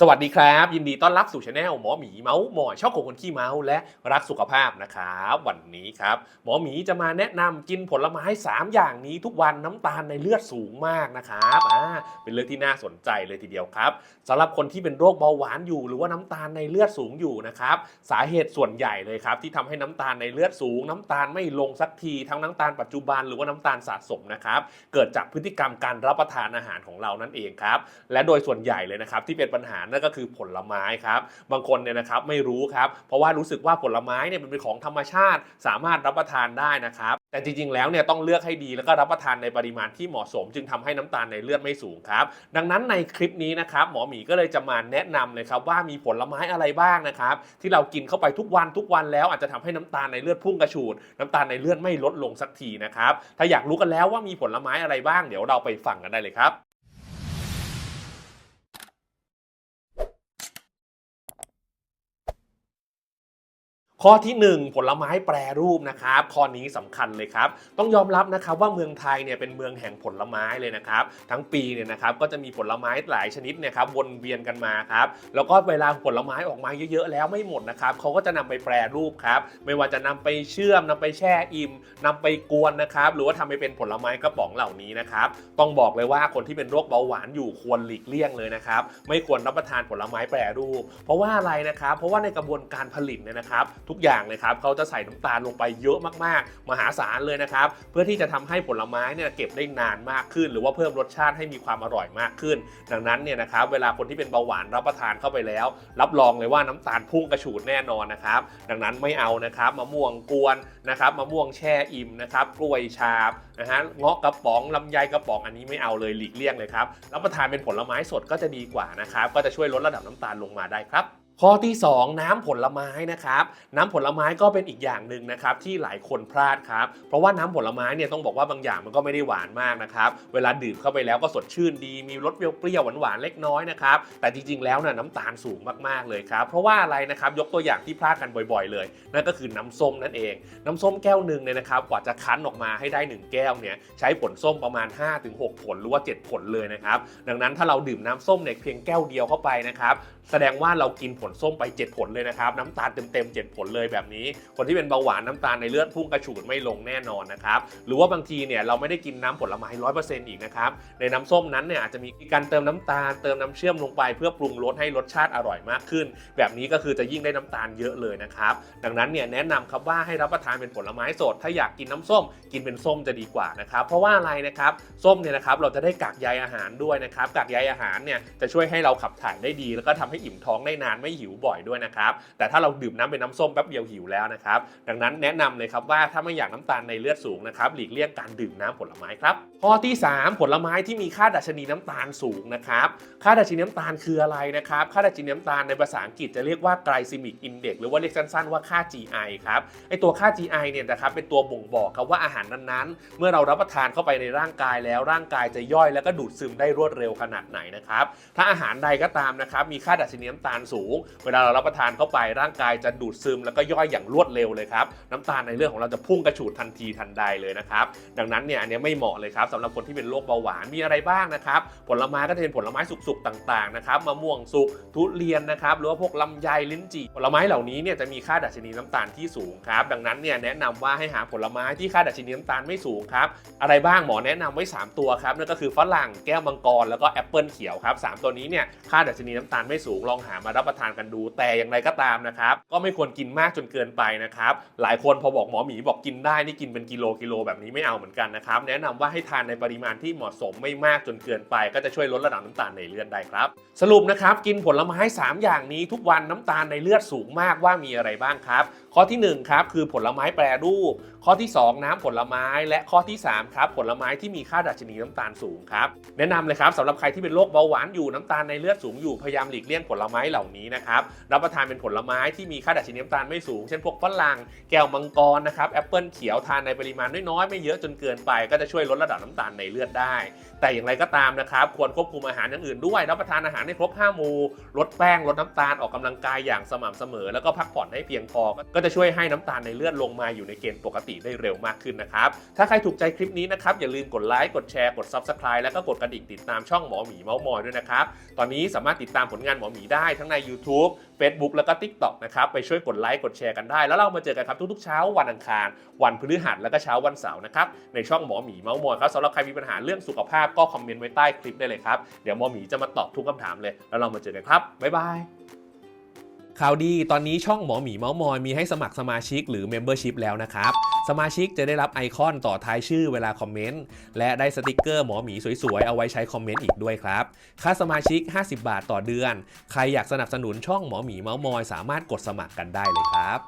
สวัสดีครับ ยินดีต้อนรับสู่ช anel หมอหมีเมาส์หมอยชอบของคนขี้เมาส์และรักสุขภาพนะครับวันนี้ครับหมอหมีจะมาแนะนำกินผลไม้ 3 อย่างนี้ทุกวันน้ำตาลในเลือดสูงมากนะครับอ่าเป็นเรื่องที่น่าสนใจเลยทีเดียวครับสำหรับคนที่เป็นโรคเบาหวานอยู่ หรือว่าน้ำตาลในเลือดสูงอยู่นะครับสาเหตุส่วนใหญ่เลยครับที่ทำให้น้ำตาลในเลือดสูง น้ำตาลไม่ลงสักทีทั้งน้ำตาลปัจจุบันหรือว่าน้ำตาลสะสมนะครับเกิดจากพฤติกรรมการรับประทานอาหารของเรานั่นเองครับและโดยส่วนใหญ่เลยนะครับที่เป็นปัญหานั่นก็คือผลไม้ครับ บางคนเนี่ยนะครับไม่รู้ครับ เพราะว่ารู้สึกว่าผลไม้เนี่ยมันเป็นของธรรมชาติ สามารถรับประทานได้นะครับแต่จริงๆ แล้วเนี่ยต้องเลือกให้ดีแล้วก็รับประทานในปริมาณที่เหมาะสม จึงทำให้น้ำตาลในเลือดไม่สูงครับ ดังนั้นในคลิปนี้นะครับหมอหมีก็เลยจะมาแนะนำเลยครับว่ามีผลไม้อะไรบ้างนะครับที่เรากินเข้าไปทุกวันทุกวันแล้วอาจจะทำให้น้ำตาลในเลือดพุ่งกระฉูดน้ำตาลในเลือดไม่ลดลงสักทีนะครับถ้าอยากรู้กันแล้วว่ามีผลไม้อะไรบ้าง เดี๋ยวเราไปฟังกันได้เลยครับ ข้อทีหนึ่1 ผลไม้แปรรูปนะครับ ข้อนี้สำคัญเลยครับ ต้องยอมรับนะครับว่าเมืองไทยเนี่ยเป็นเมืองแห่งผลไม้เลยนะครับ ทั้งปีเนี่ยนะครับก็จะมีผลไม้หลายชนิดเนี่ยครับวนเวียนกันมาครับแล้วก็เวลาผลไม้ออกมาเยอะๆ แล้วไม่หมดนะครับเขาก็จะนำไปแปรรูปครับ ไม่ว่าจะนำไปเชื่อมนำไปแช่อิ่มนำไปกวนนะครับ หรือว่าทำให้เป็นผลไม้กระป๋องเหล่านี้นะครับ ต้องบอกเลยว่าคนที่เป็นโรคเบาหวานอยู่ควรหลีกเลี่ยงเลยนะครับ ไม่ควรรับประทานผลไม้แปรรูป เพราะว่าอะไรนะครับ เพราะว่าในกระบวนการผลิตเนี่ยนะครับทุกอย่างเลยครับเขาจะใส่น้ำตาลลงไปเยอะมากๆ มหาศาลเลยนะครับ เพื่อที่จะทำให้ผลไม้เนี่ยเก็บได้นานมากขึ้น หรือว่าเพิ่มรสชาติให้มีความอร่อยมากขึ้น ดังนั้นเนี่ยนะครับเวลาคนที่เป็นเบาหวานรับประทานเข้าไปแล้ว รับรองเลยว่าน้ำตาลพุ่งกระฉูดแน่นอนนะครับ ดังนั้นไม่เอานะครับมะม่วงกวนนะครับมะม่วงแช่อิ่มนะครับกล้วยชาบนะฮะเงาะกระป๋องลำไยกระป๋องอันนี้ไม่เอาเลยหลีกเลี่ยงเลยครับรับประทานเป็นผลไม้สดก็จะดีกว่านะครับก็จะช่วยลดระดับน้ำตาลลงมาได้ครับ ข้อที่ 2 น้ำผลไม้นะครับน้ำผลไม้ก็เป็นอีกอย่างหนึ่งนะครับที่หลายคนพลาดครับเพราะว่าน้ำผลไม้เนี่ยต้องบอกว่าบางอย่างมันก็ไม่ได้หวานมากนะครับเวลาดื่มเข้าไปแล้วก็สดชื่นดี มีรสเปรี้ยวหวานๆเล็กน้อยนะครับแต่จริงๆแล้วน่ะน้ำตาลสูงมากๆเลยครับเพราะว่าอะไรนะครับยกตัวอย่างที่พลาดกันบ่อยๆ เลย นั่นก็คือน้ำส้มนั่นเอง น้ำส้มแก้วหนึ่งเนี่ยนะครับกว่าจะคั้นออกมาให้ได้ 1 แก้วเนี่ยใช้ผลส้มประมาณ 5-6 ผลหรือว่า 7 ผลเลยนะครับดังนั้นถ้าเราดื่มน้ำส้มเนี่ยเพียงแก้วเดียวเข้าไปนะครับแสดงว่าเรากินผลส้มไป 7 ผลเลยนะครับ น้ำตาลเต็มๆ7ผลเลยแบบนี้ คนที่เป็นเบาหวานน้ำตาลในเลือดพุ่งกระฉูดไม่ลงแน่นอนนะครับ หรือว่าบางทีเนี่ยเราไม่ได้กินน้ำผลไม้ร้อยเปอร์เซ็นต์อีกนะครับ ในน้ำส้มนั้นเนี่ยอาจจะมีการเติมน้ำตาลเติมน้ำเชื่อมลงไป เพื่อปรุงรสให้รสชาติอร่อยมากขึ้น แบบนี้ก็คือจะยิ่งได้น้ำตาลเยอะเลยนะครับ ดังนั้นเนี่ยแนะนำครับว่าให้รับประทานเป็นผลไม้สด ถ้าอยากกินน้ำส้ม กินเป็นส้มจะดีกว่านะครับ เพราะว่าอะไรนะครับส้มเนี่ยนะครับเราจะได้กากใยอาหารด้วยนะครับกากใยอาหารเนี่ยจะช่วยให้เราขับถ่ายได้ดี แล้วก็ทำให้อิ่มท้องได้นานไม่หิวบ่อยด้วยนะครับ แต่ถ้าเราดื่มน้ำเป็นน้ำส้มแป๊บเดียวหิวแล้วนะครับ ดังนั้นแนะนำเลยครับว่าถ้าไม่อยากน้ำตาลในเลือดสูงนะครับหลีกเลี่ยงการดื่มน้ำผลไม้ครับข้อที่ 3 ผลไม้ที่มีค่าดัชนีน้ำตาลสูงนะครับค่าดัชนีน้ำตาลคืออะไรนะครับค่าดัชนีน้ำตาลในภาษาอังกฤษจะเรียกว่า glycemic index หรือว่าเรียกสั้นๆว่าค่า GI ครับไอตัวค่า GI เนี่ยนะครับเป็นตัวบ่งบอกครับว่าอาหารนั้นๆ เมื่อเรารับประทานเข้าไปในร่างกายแล้วร่างกายจะย่อยแล้วก็ดูดซึมได้รวดเร็วขนาดไหนนะครับถ้าอาหารใดก็ตามนะครับมีค่าดัชนีน้ำตาลสูงเวลาเรารับประทานเข้าไปร่างกายจะดูดซึมแล้วก็ย่อยอย่างรวดเร็วเลยครับน้ำตาลในเลือดของเราจะพุ่งกระฉูดทันทีทันใดเลยนะครับดังนั้นเนี่ยอันนี้ไม่เหมาะเลยครับสำหรับคนที่เป็นโรคเบาหวานมีอะไรบ้างนะครับผลไม้ก็จะเป็นผลไม้สุกๆต่างๆนะครับมะม่วงสุกทุเรียนนะครับหรือว่าพวกลำไยลิ้นจี่ผลไม้เหล่านี้เนี่ยจะมีค่าดัชนีน้ำตาลที่สูงครับดังนั้นเนี่ยแนะนำว่าให้หาผลไม้ที่ค่าดัชนีน้ำตาลไม่สูงครับอะไรบ้างหมอแนะนำไว้ 3 ตัวครับนั่นก็คือฝรั่งแก้วมังกรแล้วก็แอปเปิลเขียวครับสตัวนี้เนี่ยค่าดัชนีน้ำตาลไม่สูงลองหามารับประทานกันดู แต่อย่างไรก็ตามนะครับก็ไม่ควรกินมากจนเกินไปนะครับหลายคนพอบอกหมอหมีบอกกินได้นี่กินเป็นกิโลกิโลแบบนี้ไม่เอาเหมือนกันนะครับแนะนำว่าให้ทานในปริมาณที่เหมาะสมไม่มากจนเกินไป ก็จะช่วยลดระดับน้ำตาลในเลือดได้ครับ สรุปนะครับกินผลไม้ 3 อย่างนี้ทุกวันน้ำตาลในเลือดสูงมากว่ามีอะไรบ้างครับ ข้อที่ 1 ครับคือผลไม้แปรรูป ข้อที่ 2 น้ำผลไม้ และข้อที่ 3 ครับ ผลไม้ที่มีค่าดัชนีน้ำตาลสูงครับ แนะนำเลยครับสำหรับใครที่เป็นโรคเบาหวานอยู่น้ำตาลในเลือดสูงอยู่พยายามหลีกเลี่ยงผลไม้เหล่านี้นะครับรับประทานเป็นผลไม้ที่มีค่าดัชนีน้ำตาลไม่สูง เช่นพวกฝรั่งแก้วมังกรนะครับแอปเปิลเขียวทานในปริมาณน้อยๆไม่เยอะจนเกินไป ก็จะช่วยลดระดับน้ำตาลในเลือดได้ แต่อย่างไรก็ตามนะครับควรควบคุมอาหารอย่างอื่นด้วย รับประทานอาหารให้ครบ5หมู่ลดแป้งลดน้ำตาลออกกำลังกายอย่างสม่ำเสมอ แล้วก็พักผ่อนให้เพียงพอก็จะช่วยให้น้ำตาลในเลือดลงมาอยู่ในเกณฑ์ปกติได้เร็วมากขึ้นนะครับ ถ้าใครถูกใจคลิปนี้นะครับ อย่าลืมกดไลค์ กดแชร์ กด Subscribe แล้วก็กดกระดิ่งติดตามช่องหมอหมีเมาส์มอยด้วยนะครับ ตอนนี้สามารถติดตามผลงานหมอหมีได้ทั้งใน YouTube Facebook แล้วก็ TikTok นะครับ ไปช่วยกดไลค์ กดแชร์กันได้ แล้วเรามาเจอกันครับทุกๆเช้าวันอังคาร วันพฤหัสแล้วก็เช้าวันเสาร์นะครับ ในช่องหมอหมีเมาส์มอยครับสำหรับใครมีปัญหาเรื่องสุขภาพก็คอมเมนต์ไว้ใต้คลิปได้เลยครับ เดี๋ยวหมอหมีจะมาตอบทุกคำถามเลย แล้วเรามาเจอกันครับ บ๊ายบาย ข่าวดีตอนนี้ช่องหมอหมีเมาส์มอยมีให้สมัครสมาชิกหรือ Membership แล้วนะครับ สมาชิกจะได้รับไอคอนต่อท้ายชื่อเวลาคอมเมนต์ และได้สติกเกอร์หมอหมีสวยๆ เอาไว้ใช้คอมเมนต์อีกด้วยครับ ค่าสมาชิก 50 บาทต่อเดือน ใครอยากสนับสนุนช่องหมอหมีเมาส์มอย สามารถกดสมัครกันได้เลยครับ